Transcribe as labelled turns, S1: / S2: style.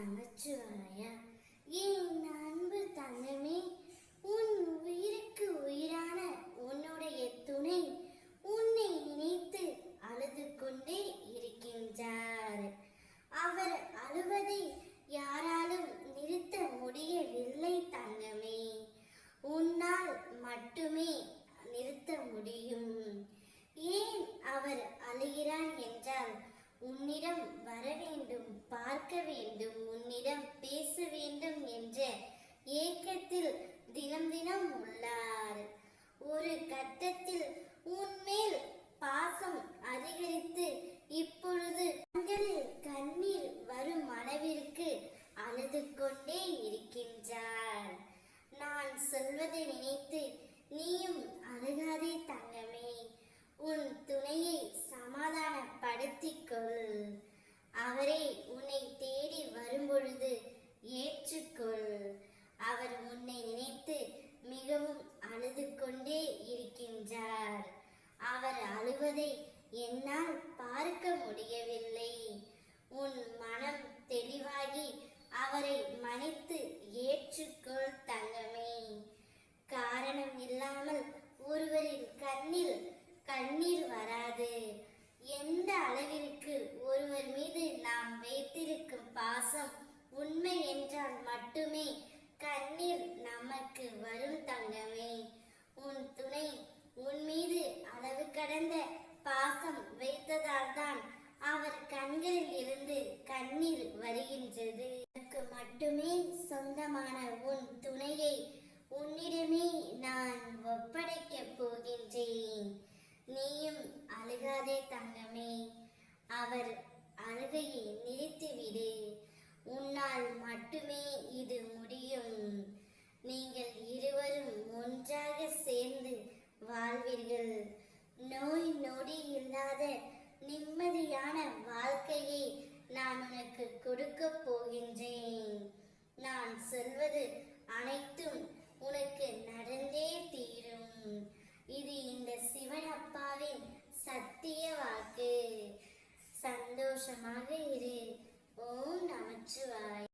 S1: நமச்சிவாயா என் அன்பு தங்கமே உன் உயிருக்கு உயிரான உன்னுடைய துணை உன்னை நினைத்து அழுது கொண்டே இருக்கின்றார். அவர் அழுவதை யாராலும் நிறுத்த முடியவில்லை தங்கமே உன்னால் மட்டுமே நிறுத்த முடியும் ஏன் அவர் அழுகிறார் என்றால் உன்னிடம் வர வேண்டும் பார்க்க வேண்டும் உன்னிடம் பேச வேண்டும் என்ற ஏக்கத்தில் தினம் தினம் உள்ளார். ஒரு கட்டத்தில் உன்மேல் பாசம் அதிகரித்து இப்பொழுது கண்களில் கண்ணீர் வரும் அளவிற்கு அழுது கொண்டே இருக்கின்றார் நான் சொல்வதை நினைத்து நீயும் அழுகாதே தங்கமே உன் துணையை சமாதானப்படுத்திக் கொள் அவரே உன்னை தேடி வரும்பொழுது ஏற்றுக்கொள் அவர் உன்னை நினைத்து மிகவும் அழுது கொண்டே இருக்கின்றார். அவர் அழுவதை என்னால் பார்க்க முடியவில்லை. உன் மனம் தெளிவாகி அவரை மன்னித்து ஏற்றுக்கொள் தங்கமே. காரணம் இல்லாமல் ஒருவரின் கண்ணில் கண்ணீர் வராது. எந்த அளவிற்கு ஒருவர் மீது நாம் வைத்திருக்கும் பாசம் உண்மை என்றால் மட்டுமே கண்ணீர் நமக்கு வரும் தங்கமே உன் துணை உன் மீது அளவு கடந்த பாசம் வைத்ததால் தான் அவர் கண்களில் இருந்து கண்ணீர் வருகின்றது உனக்கு மட்டுமே சொந்தமான உன் துணையை உன்னிடமே நான் ஒப்படைக்கப் போகின்றேன் நீயும் அழுகாதே தங்கமே அவர் அழுகையை நிறுத்திவிடு உன்னால் மட்டுமே இது முடியும் நீங்கள் இருவரும் ஒன்றாக சேர்ந்து வாழ்வீர்கள். நோய் நொடி இல்லாத நிம்மதியான வாழ்க்கையை நான் உனக்கு கொடுக்க போகின்றேன். நான் சொல்வது அனைத்தும் உனக்கு நடந்தே தீரும். இது இந்த சிவன் அப்பாவின் சத்திய வாக்கு. சந்தோஷமாக இரு. ஓம் நமச்சிவாய்.